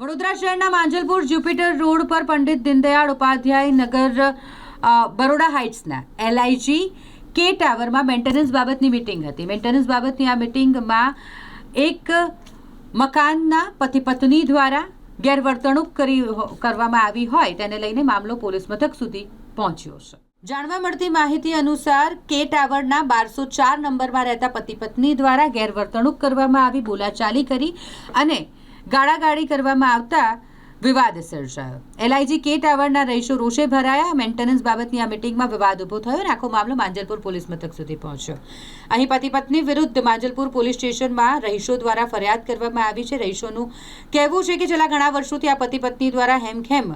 વડોદરા શહેરના Manjalpur Jupiter road પર પંડિત દીનદયાળ ઉપાધ્યાય નગર બરોડા હાઇટ્સના એલઆઈજી કે ટાવરમાં મેન્ટેનન્સ બાબતની મિટિંગ હતી. મેન્ટેનન્સ બાબતની આ મિટિંગમાં એક મકાનના પતિ પત્ની દ્વારા ગેરવર્તણૂક કરી કરવામાં આવી હોય તેને લઈને મામલો પોલીસ મથક સુધી પહોંચ્યો છે. જાણવા મળતી માહિતી અનુસાર કે ટાવરના બારસો ચાર નંબરમાં રહેતા પતિ પત્ની દ્વારા ગેરવર્તણૂક કરવામાં આવી બોલાચાલી કરી અને ગાળાગાળી કરવામાં આવતા વિવાદ સર્જાયો. એલઆઈજી કે ટાવરના રહીશો રોષે ભરાયા. મેન્ટેનન્સ બાબતની આ મિટિંગમાં વિવાદ ઊભો થયો અને આખો મામલો માંજલપુર પોલીસ મથક સુધી પહોંચ્યો. અહીં પતિ પત્ની વિરુદ્ધ માંજલપુર પોલીસ સ્ટેશનમાં રહીશો દ્વારા ફરિયાદ કરવામાં આવી છે. રહીશોનું કહેવું છે કે છેલ્લા ઘણા વર્ષોથી આ પતિ પત્ની દ્વારા હેમખેમ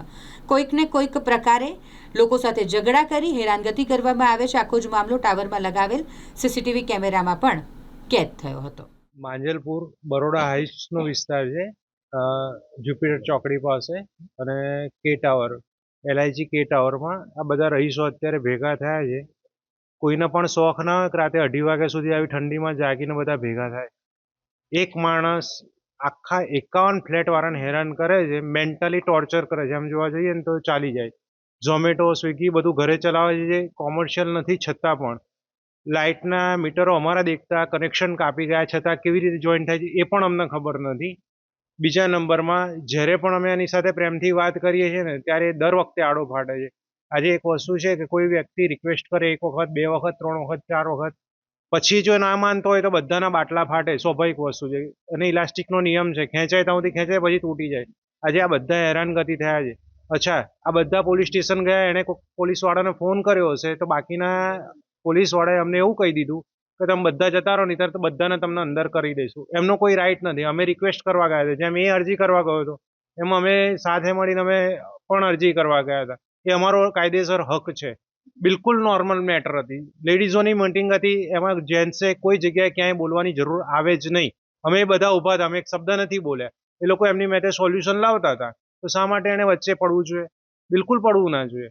કોઈકને કોઈક પ્રકારે લોકો સાથે ઝઘડા કરી હેરાનગતિ કરવામાં આવે છે. આખો જ મામલો ટાવરમાં લગાવેલ સીસીટીવી કેમેરામાં પણ કેદ થયો હતો. માંજલપુર બરોડા હાઇટ્સનો વિસ્તાર છે. જ્યુપિટર ચોકડી પાસે અને કે ટાવર, એલઆઈજી કે ટાવરમાં આ બધા રહીશો અત્યારે ભેગા થયા છે. કોઈને પણ શોખ ના હોય રાતે અઢી વાગ્યા સુધી આવી ઠંડીમાં જાગીને બધા ભેગા થાય. એક માણસ આખા એકાવન ફ્લેટવાળાને હેરાન કરે છે, મેન્ટલી ટોર્ચર કરે છે. આમ જોવા જઈએ ને તો ચાલી જાય. ઝોમેટો, સ્વિગી બધું ઘરે ચલાવે છે કોમર્શિયલ નથી છતાં પણ. લાઇટના મીટરો અમારા દેખતા કનેક્શન કાપી ગયા છતાં કેવી રીતે જોઈન થાય છે એ પણ અમને ખબર નથી. બીજા નંબરમાં જ્યારે પણ અમે એની સાથે પ્રેમથી વાત કરીએ છીએ ને ત્યારે દર વખતે આડો ફાટે છે. આજે એક વસ્તુ છે કે કોઈ વ્યક્તિ રિક્વેસ્ટ કરે એક વખત, બે વખત, ત્રણ વખત, ચાર વખત, પછી જો ના માનતો હોય તો બધાના બાટલા ફાટે, સ્વાભાવિક વસ્તુ છે. અને ઇલાસ્ટિકનો નિયમ છે, ખેંચાય ત્યાંથી ખેંચાય પછી તૂટી જાય. આજે આ બધા હેરાનગતિ થયા છે. અચ્છા, આ બધા પોલીસ સ્ટેશન ગયા, એણે પોલીસવાળાને ફોન કર્યો હશે તો બાકીના પોલીસવાળાએ અમને એવું કહી દીધું કે તમે બધા જતા રહો નહીં તો બધાને તમને અંદર કરી દઈશું. એમનો કોઈ રાઈટ નથી. અમે રિક્વેસ્ટ કરવા ગયા હતા. જેમ એ અરજી કરવા ગયો હતો, એમ અમે સાથે મળીને અમે પણ અરજી કરવા ગયા હતા. એ અમારો કાયદેસર હક છે. બિલકુલ નોર્મલ મેટર હતી. લેડીઝોની મિટિંગ હતી. એમાં જેન્ટ્સે કોઈ જગ્યાએ ક્યાંય બોલવાની જરૂર આવે જ નહીં. અમે બધા ઊભા હતા. અમે એક શબ્દ નથી બોલ્યા. એ લોકો એમની માટે સોલ્યુશન લાવતા હતા. તો શા માટે એને વચ્ચે પડવું જોઈએ? બિલકુલ પડવું ના જોઈએ.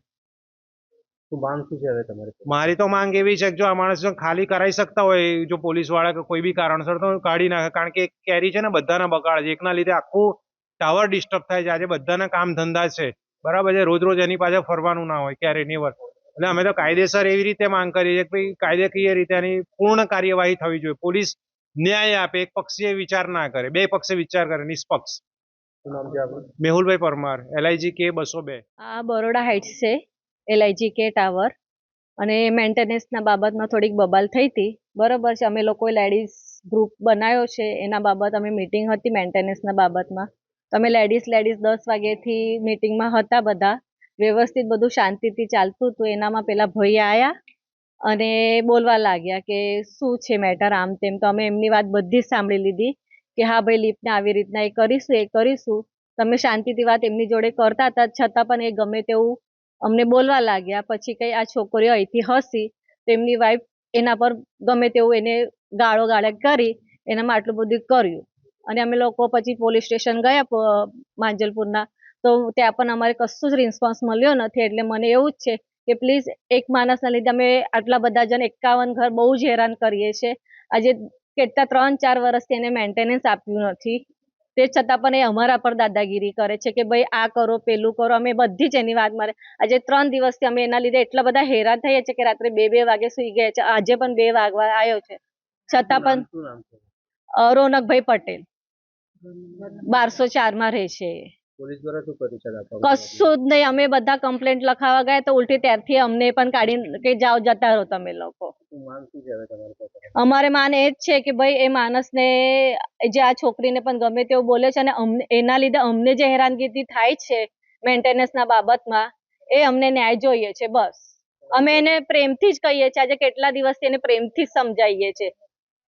શું માંગ શું છે હવે તમારે મારી તો માંગ એવી છે કે જો આ માણસ ખાલી કરાવી શકતા હોય જો પોલીસવાળા કે કોઈ બી કારણસર તો કાઢી નાખે. કારણ કે કેરી છે ને બધાના બગાડ છે. એકના લીધે આખું ટાવર ડિસ્ટર્બ થાય છે. આજે બધાના કામ ધંધા છે. બરાબર છે? રોજ રોજ એની પાછળ ફરવાનું ના હોય ક્યારે નહીં એટલે અમે તો કાયદેસર એવી રીતે માંગ કરીએ છીએ કે ભાઈ કાયદેકીય રીતે એની પૂર્ણ કાર્યવાહી થવી જોઈએ. પોલીસ ન્યાય આપે એક પક્ષીય વિચાર ના કરે. બે પક્ષે વિચાર કરે નિષ્પક્ષ. મેહુલભાઈ પરમાર એલઆઈજી કે બસો બે. આ બરોડા હાઇટ્સ છે. એલઆઈજી કે ટાવર અને મેન્ટેનન્સના બાબતમાં થોડીક બબાલ થઈ હતી. બરોબર છે, અમે લોકોએ લેડીઝ ગ્રુપ બનાવ્યો છે, એના બાબત અમે મિટિંગ હતી મેન્ટેનન્સના બાબતમાં. તો અમે લેડીઝ લેડીઝ દસ વાગ્યાથી મિટિંગમાં હતા બધા. વ્યવસ્થિત બધું શાંતિથી ચાલતું હતું. એનામાં પેલા ભાઈ આવ્યા અને બોલવા લાગ્યા કે શું છે મેટર આમ તેમ. તો અમે એમની વાત બધી જ સાંભળી લીધી કે હા ભાઈ લિફ્ટને આવી રીતના એ કરીશું એ કરીશું. તમે શાંતિથી વાત એમની જોડે કરતા હતા. છતાં પણ એ ગમે તેવું અમને બોલવા લાગ્યા. પછી કઈ આ છોકરીઓ અહીંથી હસી તેમની વાઈફ એના પર ગમે તેવું એને ગાળો ગાળે કરી, એનામાં આટલું બધું કર્યું. અને અમે લોકો પછી પોલીસ સ્ટેશન ગયા માંજલપુરના. તો ત્યાં પણ અમારે કશું જ રિસ્પોન્સ મળ્યો નથી. એટલે મને એવું જ છે કે પ્લીઝ એક માણસના લીધે અમે આટલા બધા જણ એકાવન ઘર બહુ જ હેરાન કરીએ છીએ. આજે કેટલા ત્રણ ચાર વર્ષથી એને મેન્ટેનન્સ આપ્યું નથી. તે છતાં પણ એ અમારા પર દાદાગીરી કરે છે કે ભાઈ આ કરો પેલું કરો અમે બધી જ એની વાત મારે. આજે ત્રણ દિવસથી અમે એના લીધે એટલા બધા હેરાન થઈએ છીએ કે રાત્રે બે બે વાગે સુઈ ગયા છે. આજે પણ બે વાગવા આવ્યો છે. છતાં પણ રોનકભાઈ પટેલ. બારસો ચારમાં રહે છે પોલીસ દ્વારા શું કશું જ નહીં. અમે બધા કમ્પ્લેન્ટ લખાવા ગયા તો ઉલટી ત્યારથી અમને પણ કાઢી કે જાઓ જતા રહો તમે લોકો. માંગ શું છે હવે તમારી અમારે માને એ જ છે કે ભાઈ એ માણસને જે આ છોકરીને પણ ગમે તેવું બોલે છે અને અમને એના લીધે અમને જે હેરાનગતિ થાય છે મેન્ટેનન્સના બાબતમાં એ અમને ન્યાય જોઈએ છે બસ અમે એને પ્રેમથી જ કહીએ છીએ આજે કેટલા દિવસથી એને પ્રેમથી જ સમજાવીએ છીએ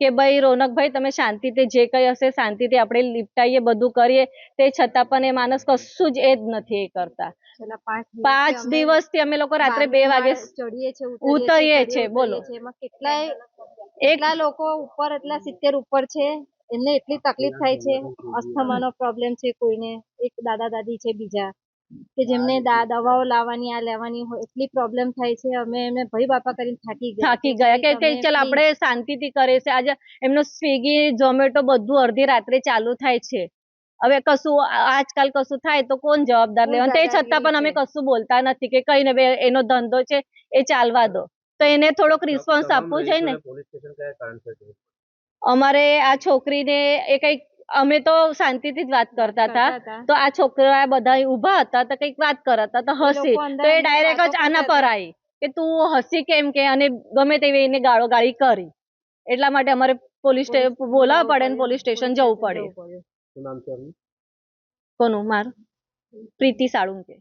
કે ભાઈ રોનકભાઈ તમે શાંતિથી જે કંઈ હશે શાંતિથી આપણે લીપટાઈએ બધું કરીએ તે છતાં પણ એ માણસ કશું જ એ જ નથી એ કરતા પાંચ દિવસથી અમે લોકો રાત્રે બે વાગે ચડીએ છીએ ઉતરીએ છીએ બોલો. કેટલાય એટલા લોકો ઉપર એટલા સિત્તેર ઉપર છે. એમને એટલી તકલીફ થાય છે. અસ્થમાનો પ્રોબ્લેમ છે કોઈને. એક દાદા દાદી છે બીજા. કે જેમને દવાઓ લાવવાની આ લેવાની હોય એટલી પ્રોબ્લેમ થાય છે. અમે એમને ભાઈ બાપા કરીને થાકી ગયા થાકી ગયા કે કઈ ચાલ આપણે શાંતિથી કરે છે. આજે એમનું સ્વિગી ઝોમેટો બધું અડધી રાત્રે ચાલુ થાય છે. હવે કશું આજકાલ કશું થાય તો કોણ જવાબદાર લેવાનું? તે છતાં પણ અમે કશું બોલતા નથી કે કઈ ને એનો ધંધો છે એ ચાલવા દો. તો એને થોડોક રિસ્પોન્સ આપવો જોઈએ ને? અમારે આ છોકરીને એ કંઈક અમે તો શાંતિથી જ વાત કરતા હતા. તો આ છોકરા બધા ઊભા હતા તો કંઈક વાત કરતા હતા તો હસી. તો એ ડાયરેક્ટ જ આના પર આવી કે તું હસી કેમ કે? અને ગમે તેવી એને ગાળો ગાળી કરી. એટલા માટે અમારે પોલીસ બોલાવવા પડે ને પોલીસ સ્ટેશન જવું પડે. કોનું? મારું? પ્રીતિ સાળુંકે.